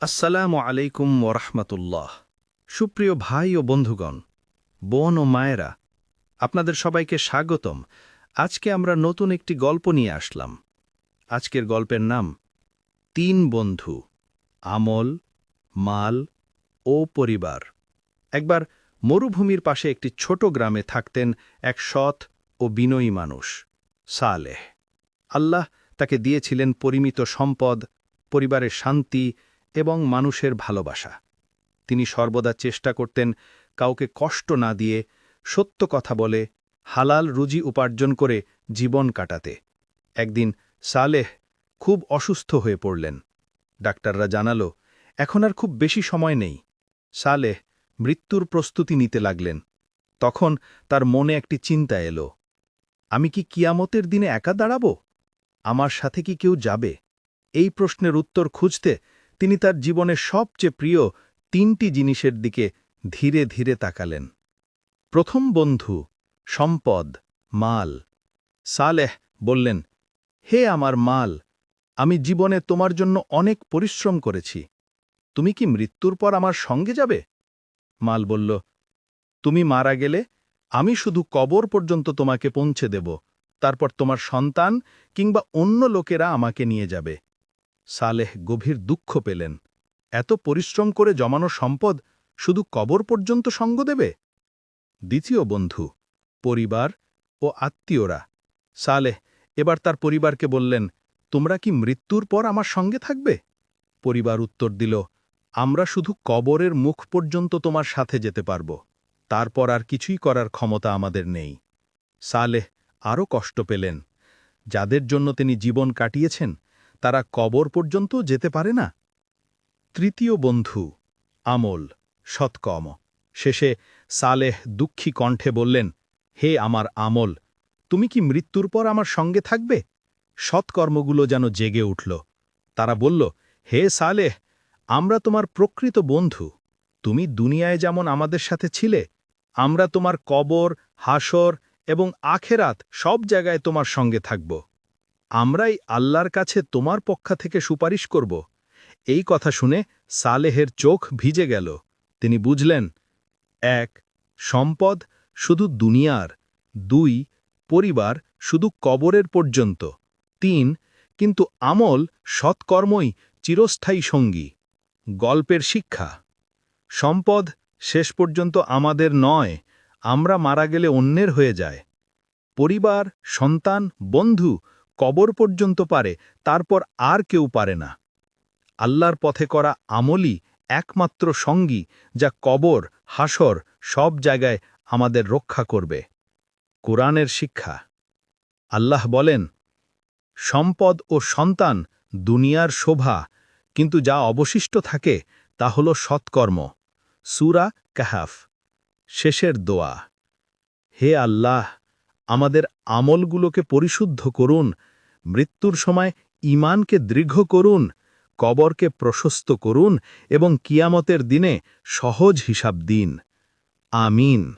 আসসালামু আলাইকুম ওরহমতুল্লাহ সুপ্রিয় ভাই ও বন্ধুগণ, বোন ও মায়েরা, আপনাদের সবাইকে স্বাগতম। আজকে আমরা নতুন একটি গল্প নিয়ে আসলাম। আজকের গল্পের নাম, তিন বন্ধু, আমল, মাল ও পরিবার। একবার মরুভূমির পাশে একটি ছোট গ্রামে থাকতেন এক সৎ ও বিনয়ী মানুষ, সালেহ। আল্লাহ তাকে দিয়েছিলেন পরিমিত সম্পদ, পরিবারের শান্তি এবং মানুষের ভালোবাসা। তিনি সর্বদা চেষ্টা করতেন কাউকে কষ্ট না দিয়ে সত্য কথা বলে, হালাল রুজি উপার্জন করে জীবন কাটাতে। একদিন সালেহ খুব অসুস্থ হয়ে পড়লেন। ডাক্তাররা জানালো, এখন আর খুব বেশি সময় নেই। সালেহ মৃত্যুর প্রস্তুতি নিতে লাগলেন। তখন তার মনে একটি চিন্তা এলো, আমি কি কিয়ামতের দিনে একা দাঁড়াব? আমার সাথে কি কেউ যাবে? এই প্রশ্নের উত্তর খুঁজতে তিনি তার জীবনের সবচেয়ে প্রিয় তিনটি জিনিসের দিকে ধীরে ধীরে তাকালেন। প্রথম বন্ধু, সম্পদ, মাল। সালেহ বললেন, হে আমার মাল, আমি জীবনে তোমার জন্য অনেক পরিশ্রম করেছি। তুমি কি মৃত্যুর পর আমার সঙ্গে যাবে? মাল বলল, তুমি মারা গেলে আমি শুধু কবর পর্যন্ত তোমাকে পৌঁছে দেব। তারপর তোমার সন্তান কিংবা অন্য লোকেরা আমাকে নিয়ে যাবে। সালেহ গভীর দুঃখ পেলেন। এত পরিশ্রম করে জমানো সম্পদ শুধু কবর পর্যন্ত সঙ্গ দেবে? দ্বিতীয় বন্ধু, পরিবার ও আত্মীয়রা, সালেহ এবার তার পরিবারকে বললেন, তোমরা কি মৃত্যুর পর আমার সঙ্গে থাকবে? পরিবার উত্তর দিল, আমরা শুধু কবরের মুখ পর্যন্ত তোমার সাথে যেতে পারব। তারপর আর কিছুই করার ক্ষমতা আমাদের নেই। সালেহ আরও কষ্ট পেলেন। যাদের জন্য তিনি জীবন কাটিয়েছেন তারা কবর পর্যন্ত যেতে পারে না? তৃতীয় বন্ধু, আমল সৎকম শেষে সালেহ দুঃখী কণ্ঠে বললেন, হে আমার আমল, তুমি কি মৃত্যুর পর আমার সঙ্গে থাকবে? সৎকর্মগুলো যেন জেগে উঠল। তারা বলল, হে সালেহ, আমরা তোমার প্রকৃত বন্ধু। তুমি দুনিয়ায় যেমন আমাদের সাথে ছিলে, আমরা তোমার কবর, হাসর এবং আখেরাত সব জায়গায় তোমার সঙ্গে থাকব। আমরাই আল্লাহর কাছে তোমার পক্ষ থেকে সুপারিশ করব। এই কথা শুনে সালেহের চোখ ভিজে গেল। তিনি বুঝলেন, এক, সম্পদ শুধু দুনিয়ার, দুই, পরিবার শুধু কবরের পর্যন্ত, তিন, কিন্তু আমল সৎকর্মই চিরস্থায়ী সঙ্গী। গল্পের শিক্ষা, সম্পদ শেষ পর্যন্ত আমাদের নয়, আমরা মারা গেলে অন্যের হয়ে যায়। পরিবার, সন্তান, বন্ধু কবর পর্যন্ত পারে, তারপর আর কেউ পারে না। আল্লাহর পথে করা আমলই একমাত্র সঙ্গী যা কবর, হাসর সব জায়গায় আমাদের রক্ষা করবে। কোরআনের শিক্ষা। আল্লাহ বলেন, সম্পদ ও সন্তান দুনিয়ার শোভা, কিন্তু যা অবশিষ্ট থাকে তা হল সৎকর্ম। সুরা কাহাফ, শেষের দোয়া। হে আল্লাহ আমাদের আমলগুলোকে পরিশুদ্ধ করুন, মৃত্যুর সময় ইমানকে দৃঢ় করুন, কবরকে প্রশস্ত করুন এবং কিয়ামতের দিনে সহজ হিসাব দিন। আমিন।